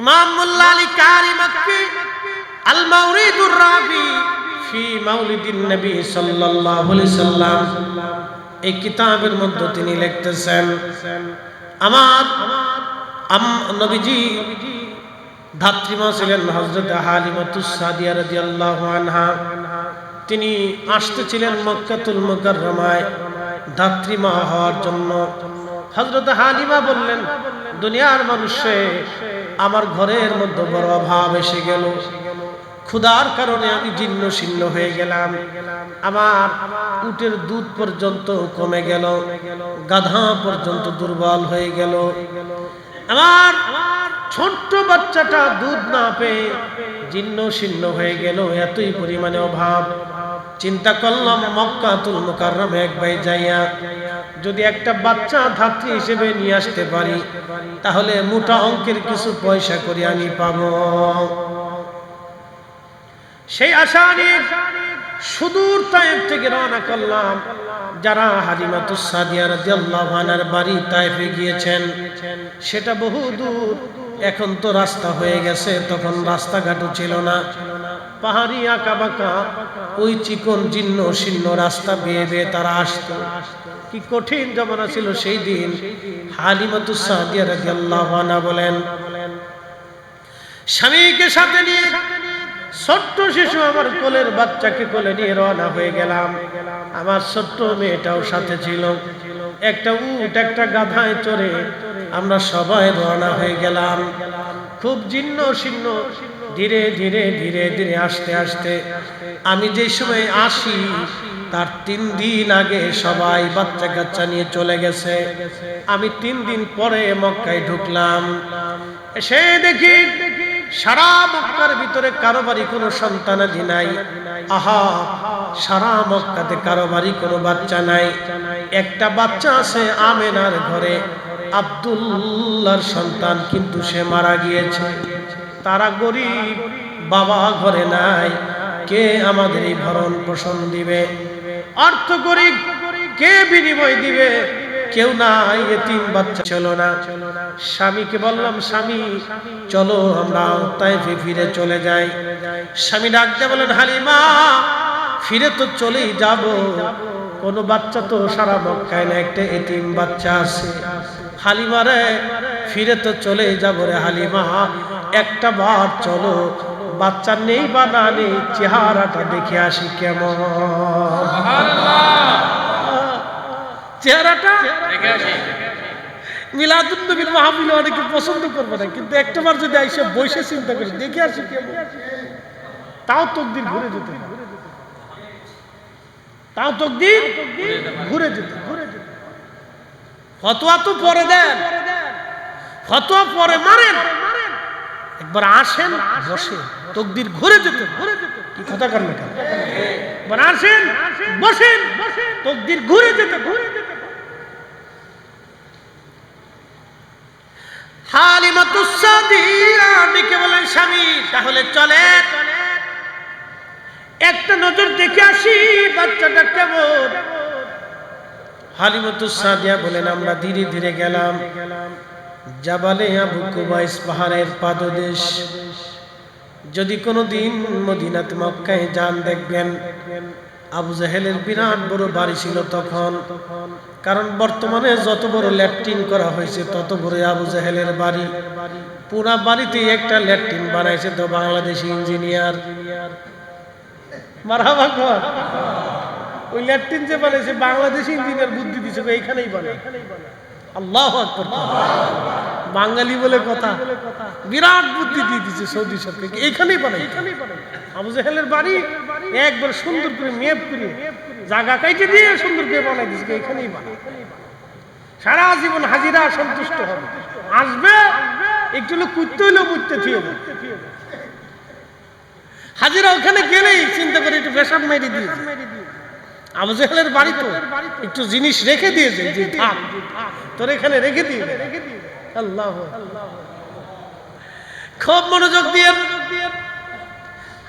ইমাম মোল্লা আলী কারি মক্কি, আল মাউরিদুর রাবি ফি মাউলিদিন নবী সাল্লাল্লাহু আলাইহি সাল্লাম। এই কিতাবের মধ্যে তিনি লিখতেছেন, আমার আম নবীজি ধাত্রীমা ছিলেন হজরত হালিমাতুস সাদিয়া রাদিয়াল্লাহু আনহা। তিনি আসতেছিলেন মক্কাতুল মুকাররমায় ধাত্রীমা হওয়ার জন্য। হজরত হালিমা বললেন, দুনিয়ার মানুষে আমার ঘরের মধ্যে বড় অভাব এসে গেল। ক্ষুধার কারণে আমি জীর্ণ শীর্ণ হয়ে গেলাম। আমার উটের দুধ পর্যন্ত কমে গেল। গাধা পর্যন্ত দুর্বল হয়ে গেল। আমার ছোট্ট বাচ্চাটা দুধ না পেয়ে জীর্ণ শীর্ণ হয়ে গেল। এতই পরিমাণে অভাব। চিন্তা করলাম, মক্কাতুল মুকাররম এক ভাই যাইয়া যদি একটা বাচ্চা ধাত্রী হিসেবে নিয়ে আসতে পারি, তাহলে মোটা অঙ্কের কিছু পয়সা করে আমি পাবো। সেই আশা সুদূর তাইফ থেকে রওনা করলাম, যারা হালিমাতুস সাদিয়া রাদিয়াল্লাহু বাড়ি তাইফে গিয়েছেন। সেটা বহু দূর এখন তো রাস্তা হয়ে গেছে, তখন রাস্তাঘাটও ছিল না। পাহাড়ি আঁকা বাঁকা, ওই চিকন জীর্ণ শীর্ণ রাস্তা বেয়ে বেয়ে তারা আসতো। কি কঠিন জমানা ছিল সেই দিন। আনহা বলেন, স্বামীকে সাথে নিয়ে ছোট্ট শিশু আমার কোলের বাচ্চাকে কোলে নিয়ে রওনা হয়ে গেলাম। আমার ছোট্ট মেয়েটাও সাথে ছিল। একটা উট, একটা গাধায় চড়ে আমরা সবাই রওনা হয়ে গেলাম। খুব জীর্ণ শীর্ণ ধীরে ধীরে ধীরে ধীরে আসতে আসতে আমি যে সময় আসি, তার তিন দিন আগে সবাই বাচ্চা কাচ্চা নিয়ে চলে গেছে। আমি তিন দিন পরে মক্কায় ঢুকলাম। এসে দেখি সারা মক্কার ভিতরে কারও বাড়ি কোনো সন্তানাদি নাই। আহা, সারা মক্কাতে কারও বাড়ি কোনো বাচ্চা নাই। একটা বাচ্চা আছে আমেনার ঘরে। আব্দুল্লাহর সন্তান, কিন্তু সে মারা গিয়েছে। তারা গরিব, বাবা ঘরে নাই, কে আমাদের এই ভরণ পোষণ দিবে? অর্থ গরিব, কে বিনিময় দিবে? কেউ নাই এতিম বাচ্চা ছিল না। স্বামীকে বললাম, স্বামী, চলো আমরা তাইফে ফিরে চলে যাই। স্বামী ডাকতে বলেন হালিমা, ফিরে তো চলেই যাব। কোন বাচ্চা তো সারা মক্কায় না একটা এতিম বাচ্চা আছে। হালিমা রে ফিরে তো চলেই যাব রে হালিমা। একটা বার চলো, বাচ্চা নেই বা না নেই, চেহারাটা দেখে আসি কেমন। চেহারাটা মিলাদুল নবীর অনেকে পছন্দ করবে না, কিন্তু একটাবার যদি আইসে বসে চিন্তা করি, দেখে আসি কেমন। তাও তকদির ঘুরে যেতে তাও তকদির ঘুরে যেতে ঘুরে যেতে ফতোয়া তো পরে দেন। ফতোয়া পরে মারেন। একবার আসেন, বসে, তকদির ঘুরে যেতে ঘুরে যেতে কি কথা কার না একবার আসেন, বসেন, তকদির ঘুরে যেতে ঘুরে যেতে বলেন, স্বামী চলে। একটা নজর দেখে আসি আমরা ধীরে ধীরে গেলাম। জাবালে আবু কুবাইস পাহাড়ের পাদদেশ। যদি কোনো দিন মদিনাত মক্কায় যান, দেখবেন আবু জাহেলের বিরাট বড় বাড়ি ছিল তখন। কারণ বর্তমানে যত বড় ল্যাট্রিন করা হয়েছে, তত বড় আবু জাহেলের বাড়ি। পুরা বাড়িতে একটা ল্যাট্রিন বানাইছে তো বাংলাদেশি ইঞ্জিনিয়ার। কর ওই ল্যাট্রিন যে বানাইছে, বাংলাদেশি ইঞ্জিনিয়ার বুদ্ধি দিছে, এইখানেই বানায়। আল্লাহ বাঙালি বলে কথা। বিরাট বুদ্ধি দিয়ে দিচ্ছে সৌদি সরকারকে। এখানেই বানাই। আবু জাহেলের বাড়ি একবার সুন্দর করে মেপ করে জায়গা কাইটে দিয়ে সুন্দর করে বানাই দিচ্ছে এখানেই বানাই। সারা জীবন হাজিরা সন্তুষ্ট হবে। আসবে, একটু লোক কুত্তে হইলেও বুঝতে থিয়ে হাজিরা ওখানে গেলেই চিন্তা করে একটু পেশাব মেরে দিয়েছে। আবু জাহেলের বাড়ি তো। একটু জিনিস রেখে দিয়েছে যে থাক। তোর এখানে রেখে দিয়ে আল্লাহ। খুব মনোযোগ দিয়ে।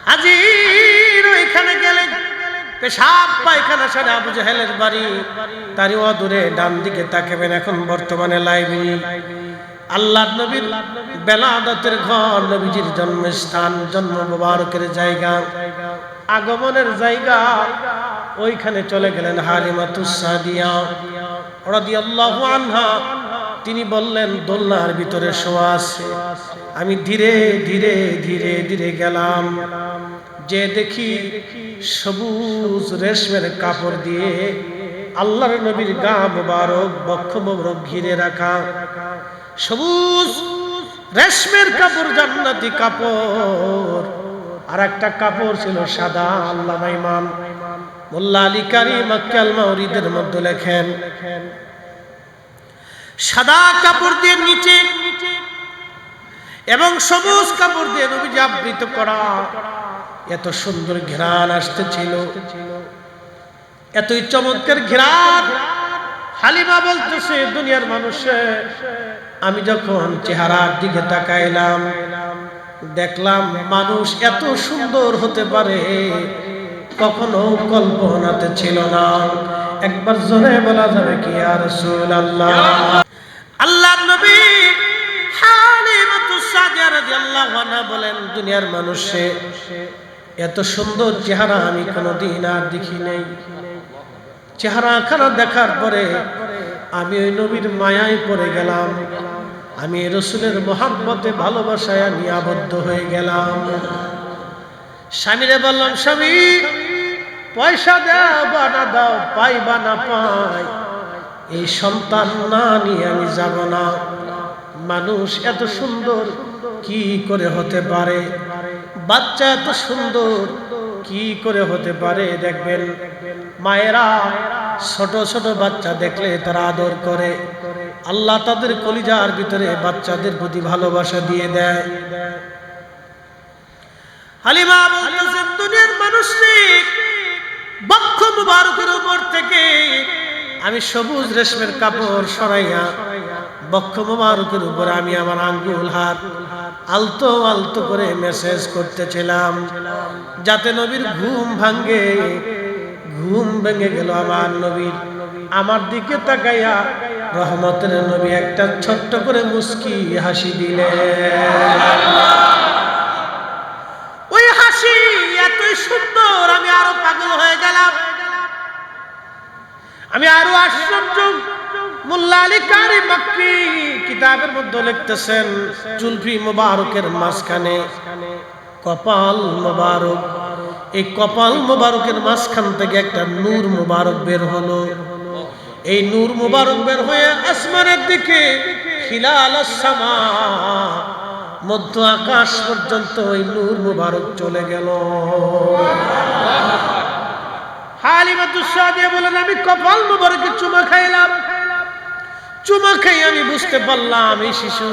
হাজির এখানে গেলে। পেশাব পায়খানা সারে আবু জাহেলের বাড়ি। তারই অদূরে ডান দিকে তাকাবেন এখন বর্তমানে লাইব্রেরি আল্লাহ নবীর বেলাদতের ঘর নবীজির জন্মস্থান জন্ম মুবারকের জায়গা। আগমনের জায়গা। ওইখানে চলে গেলেন হালিমাতুসাদিয়া রাদিয়াল্লাহু আনহা। তিনি বললেন, দোলনার ভিতরে শোয়া আছে। আমি ধীরে ধীরে ধীরে ধীরে গেলাম। যে দেখি সবুজ রেশমের কাপড় দিয়ে আল্লাহর নবীর গা মোবারক, বক্ষ মোবারক ঘিরে রাখা। সবুজ রেশমের কাপড়, জান্নাতি কাপড়। আর একটা কাপড় ছিল সাদা, আল্লাহ ইমাম মোল্লা আলী কারি মাক্কাল মাউরিদের মধ্যে লেখেন, সাদা কাপড় দিয়ে নিচে এবং সবুজ কাপড় দিয়ে আবৃত করা। এত সুন্দর ঘ্রাণ আসতেছিল। এতই চমৎকার ঘ্রাণ হালিমা বলতেছে, দুনিয়ার মানুষে, আমি যখন চেহারার দিকে তাকাইলাম, দেখলাম মানুষ এত সুন্দর হতে পারে। কখনো কল্পনাতে ছিল না। একবার জোরে বলা যাবে কি আর সুল আল্লাহ আল্লাহ নবী এত সুন্দর চেহারা আমি চেহারা দেখার পরে আমি ওই নবীর গেলাম। আমি রসুলের মহাব্বতে, ভালোবাসায় আমি আবদ্ধ হয়ে গেলাম। স্বামীরে বললাম, স্বামী পয়সা দাও বা না দাও পাই বা না পাই। এই সন্তান না নিয়ে আমি যাব না। মানুষ এত সুন্দর, কি করে হতে পারে? বাচ্চা এত সুন্দর, কি করে হতে পারে দেখবেন? মায়েরা ছোট ছোট বাচ্চা দেখলে তারা আদর করে। আল্লাহ তাদের কলিজার ভিতরে বাচ্চাদের প্রতি ভালোবাসা দিয়ে দেয়। হালিমা বলতেছেন, দুনিয়ার মানুষ বক্ষ মুবারকের উপর থেকে আমি সবুজ রেশমের কাপড় সরাইয়া বক্ষ মুবারকের উপর আমি আমার আঙ্গুল হাত আলতো আলতো করে মেসেজ করতেছিলাম যাতে নবীর ঘুম ভাঙ্গে ঘুম ভেঙে গেল আমার নবীর। আমার দিকে তাকাইয়া রহমতের নবী একটা ছোট্ট করে মুস্কি হাসি দিলেন। ওই হাসি সুন্দর, আমি আরও পাগল হয়ে গেলাম। আমি আরও আশ্চর্য। এই কপাল মোবারকের মাঝখান থেকে একটা নূর মোবারক বের হলো। এই নূর মোবারক বের হয়ে আসমানের দিকে, খিলাল মধ্য আকাশ পর্যন্ত ওই নূর মুবারক চলে গেল। হালিমা দুঃসাদিয়া বলেন আমি কপাল মুবারকে চুমা খাইলাম। চুমা খাই আমি বুঝতে পারলাম, এই শিশু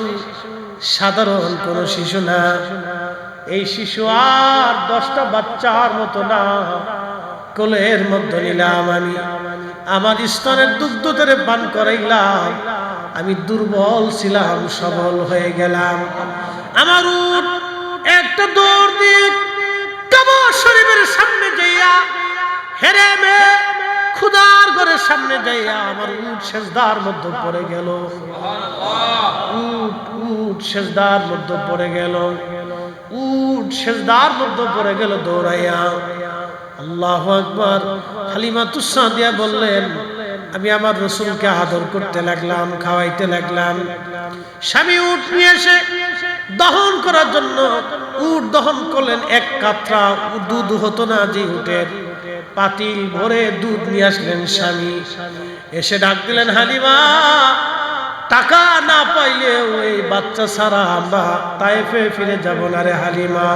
সাধারণ কোন শিশু না। এই শিশু আর দশটা বাচ্চার মতো না। কোলের মধ্যে নিলাম আমি। আমার স্তনের দুগ্ধ ধরে পান করাইলাম। আমি দুর্বল ছিলাম, সবল হয়ে গেলাম। আমার উঠ একটা দৌড় দিয়ে কাবা শরীফের সামনে যাইয়া হেরে মে খুদার ঘরের সামনে যাইয়া আমার উঠ সেজদার মধ্যে পড়ে গেল। উট উট সেজদার মধ্যে পড়ে গেল। উট সেজদার মধ্যে পড়ে গেল দৌড়াইয়া। আল্লাহ আকবার। হালিমা তুসা দিয়া বললেন, আমি আমার রসুলকে আদর করতে লাগলাম, খাওয়াইতে লাগলাম। স্বামী উঠ নিয়ে এসে দহন করার জন্য উট দহন করলেন। এক কাতরা দুধ হতো না যে উটের। পাতিল ভরে দুধ নিয়ে আসলেন স্বামী। এসে ডাক দিলেন, হালিমা, টাকা না পাইলে ওই বাচ্চা ছাড়া আমরা তাইফে ফিরে যাব না রে হালিমা।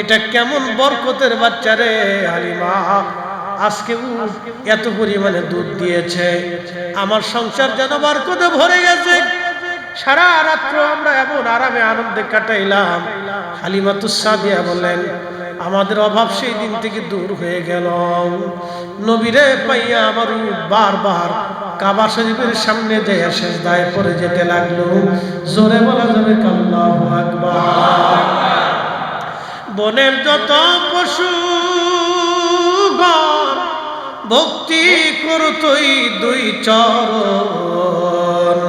এটা কেমন বরকতের বাচ্চা রে হালিমা। আজকে এত পরিমাণে দুধ দিয়েছে। আমার সংসার যেন বরকতে ভরে গেছে। সারা রাত্র আমরা এমন আরামে আনন্দে কাটাইলাম। হালিমা তুসাদিয়া বললেন, আমাদের অভাব সেই দিন থেকে দূর হয়ে গেল। নবীরে পাইয়া আমার বারবার কাবা শরীফের সামনে যায় শেষ দায় পরে যেতে লাগল। জোরে বলা যাবে কাল্লাহু আকবার। বনের যত পশু ভক্তি করতই দুই চরণ।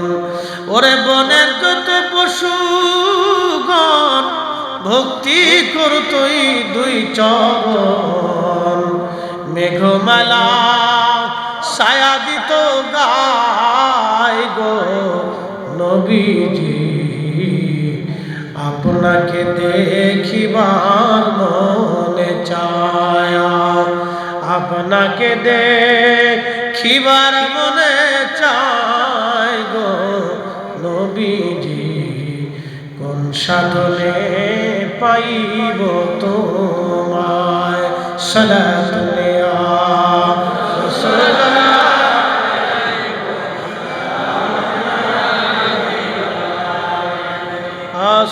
ওরে বনের কত পশুগণ, ভক্তি করতই দুই চর মেঘমালা ছায়া দিত গায় গো নবীজি। আপনাকে দেখিবার মনে চায়া আপনাকে দেখিবার মনে সাধনে পাইব তোমায়। সালাতুনে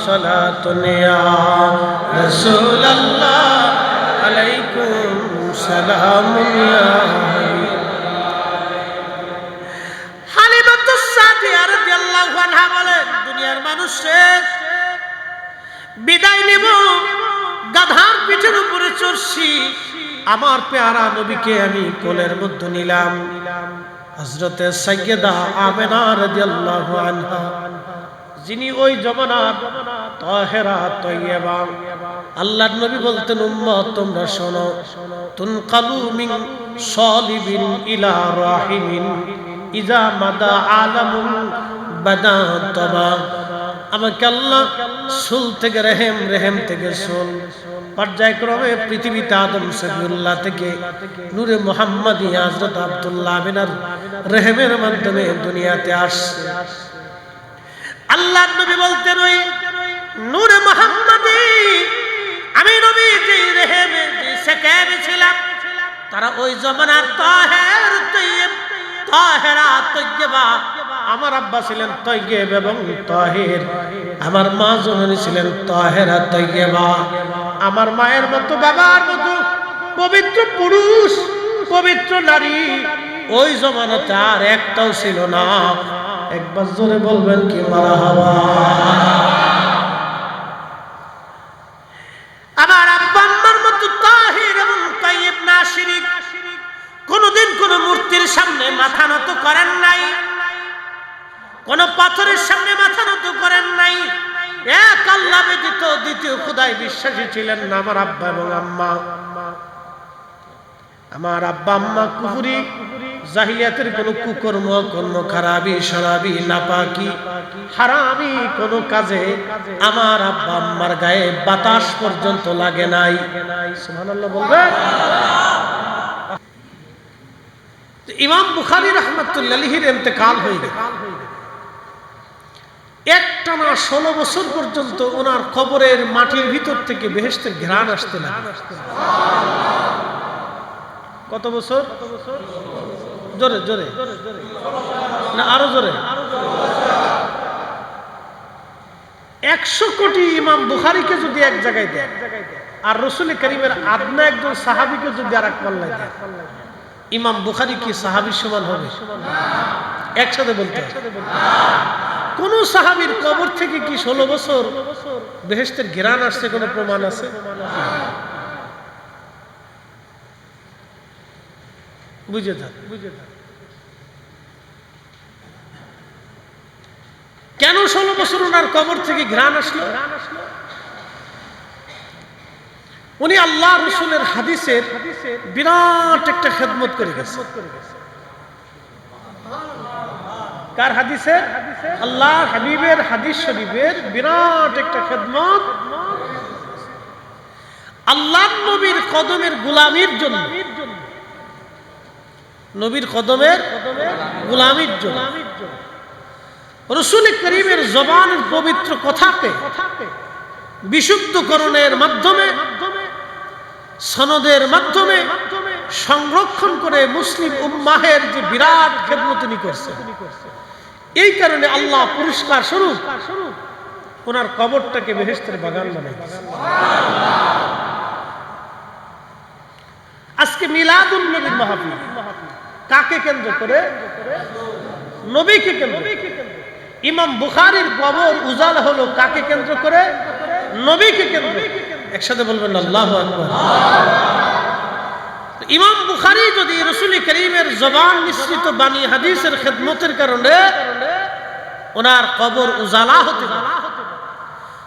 সালাতুনে রসুল আল্লাহ আলাইকুম সালাম হালিমাতুস সাদিয়া রাদিয়াল্লাহু আনহা বলেন, দুনিয়ার মানুষ বিদায় নেব। গাধার পিঠের উপরে চড়ছি। আমার পেয়ারা নবীকে আমি কোলের মধ্যে নিলাম। হজরতে সৈয়দা আমেনা রাদিয়াল্লাহু আনহা, যিনি ওই জমানার তাহেরা তৈয়বা আল্লাহর নবী বলতেন, উম্মত, তোমরা শোনো। তুনকালু মিন সালিবিন ইলা রাহিমিন। ইজা মাদা আলামুন বাদা তবা। আমাকে আল্লাহ সুল থেকে রেহেম রেহেম থেকে সুল। পর্যায়ক্রমে পৃথিবীতে আদম সফিউল্লাহ থেকে নূরে মোহাম্মদ হজরত আব্দুল্লাহ বিনার রেহেমের মাধ্যমে দুনিয়াতে আসছে। আল্লাহ নবী বলতেন ওই নূরে মোহাম্মদী, আমি নবী যে রেহেমে যে সেকেবে ছিলাম, তারা ওই জমানার তাহের তৈয়ব, তাহেরা তৈয়বা আমার আব্বা ছিলেন তৈব এবং তাহের। আমার মা জননী ছিলেন তহেরা তৈবা আমার মায়ের মতো, বাবার মতো পবিত্র পুরুষ, পবিত্র নারী ওই জমানাতে আর একটাও ছিল না। একবার জোরে বলবেন কি, মারা হাওয়া। কোন পাথরের সামনে মাথা নত করেন নাই। এক আল্লাহ ব্যতীত দ্বিতীয় খুদায় বিশ্বাসী ছিলেন না আমার আব্বা এবং আম্মা। আমার আব্বা, আম্মা কুহুরি জাহিলিয়াতের কোন কুকর্ম কর্ম খারাপি, শরাবি, নাপাকি, হারামি কোন কাজে আমার আব্বা, আম্মার গায়ে বাতাস পর্যন্ত লাগে নাই। সুবহানাল্লাহ বলবে? ইমাম বুখারী রহমতুল্লাহির ইন্তেকাল হয়ে গেল। একটা না ষোলো বছর পর্যন্ত ওনার কবরের মাটির ভিতর থেকে বেহেস্তের ঘ্রাণ আসতে কত বছর? জোরে জোরে। না, আরও জোরে। একশো কোটি ইমাম বুখারিকে যদি এক জায়গায় দেয় আর রসুল করিমের আদনা একজন সাহাবিকে যদি আর এক পাল্লায় দেয় ইমাম বুখারি কি সাহাবির সমান হবে? একসাথে বলতে কোন সাহাবির কবর থেকে কি ষোলো বছর বেহেস্তের ঘেরান আসছে কোনো প্রমাণ আছে? বুঝে থাক কেন ষোলো বছর ওনার কবর থেকে ঘ্রাণ আসলো? উনি আল্লাহ রসুলের হাদিসের বিরাট একটা খেদমত করে গেছে কার হাদিসের? আল্লাহ হাবিবের হাদিস শরীফের বিরাট একটা খেদমত। আল্লাহ নবীর কদমের গুলামির জন্য। নবীর কদমের গুলামির জন্য। রসুল করিমের জবানের পবিত্র কথাকে বিশুদ্ধকরণের মাধ্যমে, সনদের মাধ্যমে সংরক্ষণ করে মুসলিম উম্মাহের যে বিরাট খেদমত তিনি করছেন। এই কারণে আল্লাহ পুরস্কার স্বরূপ ওনার কবরটাকে বেহেস্তের বাগান বানাই আজকে মিলাদুল নবীর মাহফিল। কাকে কেন্দ্র করে? নবীকে কেন্দ্র ইমাম বুখারির কবর উজাল হলো কাকে কেন্দ্র করে? নবীকে কেন্দ্র একসাথে বলবেন আল্লাহ ইমাম বুখারি যদি রসুল করিমের জবান মিশ্রিত বাণী হাদিসের খেদমতের কারণে ওনার কবর উজালা হতে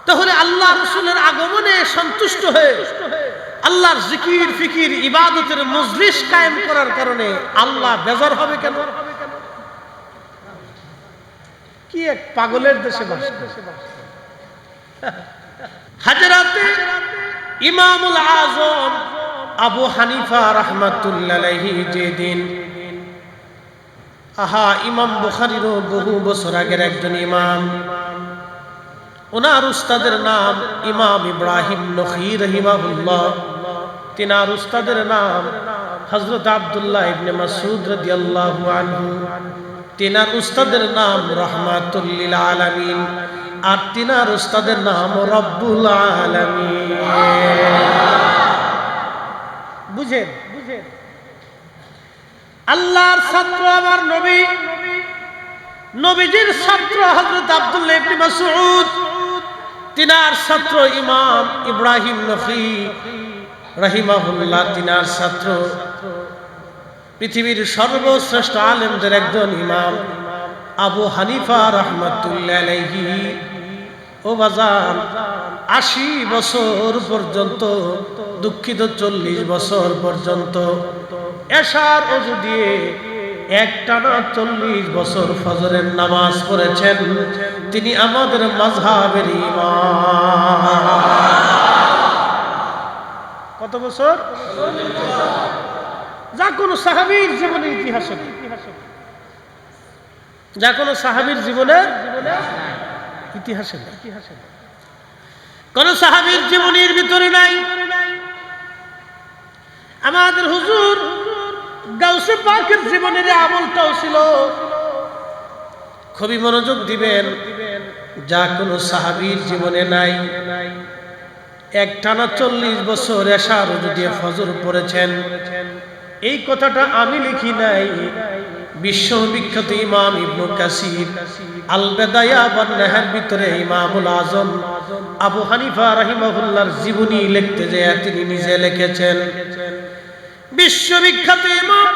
তাহলে আল্লাহ রসুলের আগমনে সন্তুষ্ট হয়ে আল্লাহর জিকির ফিকির ইবাদতের মজলিস কায়েম করার কারণে আল্লাহ বেজার হবে কেন কি এক পাগলের দেশে বাস। হাজরাতে ইমামুল আজম আবু হানিফা রহমাতুল্লাহি যেদিন আহা, ইমাম বুখারিরও বহু বছর আগের একজন ইমাম। ওনার উস্তাদের নাম ইমাম ইব্রাহিম নখি রহিমাহুল্লাহ। তিনার উস্তাদের নাম হজরত আবদুল্লাহ ইবনে মাসুদ রাদিয়াল্লাহু আনহু। তিনার উস্তাদের নাম রহমাতুল্লিল আলামিন। আর তিনার উস্তাদের নাম রব্বুল আলামিন। বুঝেন বুঝেন? আল্লাহর ছাত্র, আমার নবী। নবীজির ছাত্র হযরত আব্দুল্লাহ ইবনে মাসউদ। তিনার ছাত্র ইমাম ইব্রাহিম নখি রাহিমাহুল্লাহ, তিনার ছাত্র। পৃথিবীর সর্বশ্রেষ্ঠ আলেমদের একজন ইমাম আবু হানিফা রহমাতুল্লাহ ও বাজান, আশি বছর পর্যন্ত, দুঃখিত চল্লিশ বছর পর্যন্ত এশার অজু দিয়ে একটানা চল্লিশ বছর ফজরের নামাজ পড়েছেন তিনি আমাদের মাঝহাবের কত বছর যা কোনো সাহাবীর জীবনের ইতিহাসে। যা কোনো সাহাবীর জীবনের ইতিহাসে। কোন সাহাবীর জীবনের ভিতরে নাই আমাদের হুজুর গাউসে পাকের জীবনের আমলটাও ছিল। খুবই মনোযোগ দিবেন। যা কোনো সাহাবীর জীবনে নাই। এক টানা চল্লিশ বছর এশার দিয়ে ফজর পড়েছেন। এই কথাটা আমি লিখি নাই। বিশ্ববিখ্যাত ইমাম ইবনু কাসির আল বেদায়া নেহার ভিতরে ইমামুল আজম, আবু হানিফা রাহিমাহুল্লাহর জীবনী লিখতে যায় তিনি নিজে লিখেছেন। বিশ্ববিখ্যাত ইমাম।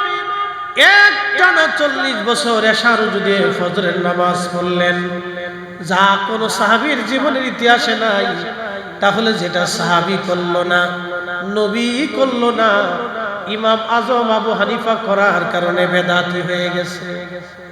না চল্লিশ বছর এশার যদি ফজরের নামাজ পড়লেন। যা কোনো সাহাবীর জীবনের ইতিহাসে নাই। তাহলে যেটা সাহাবি করল না, নবী করল না, ইমাম আজম আবু হানিফা করার কারণে বেদাতি হয়ে গেছে।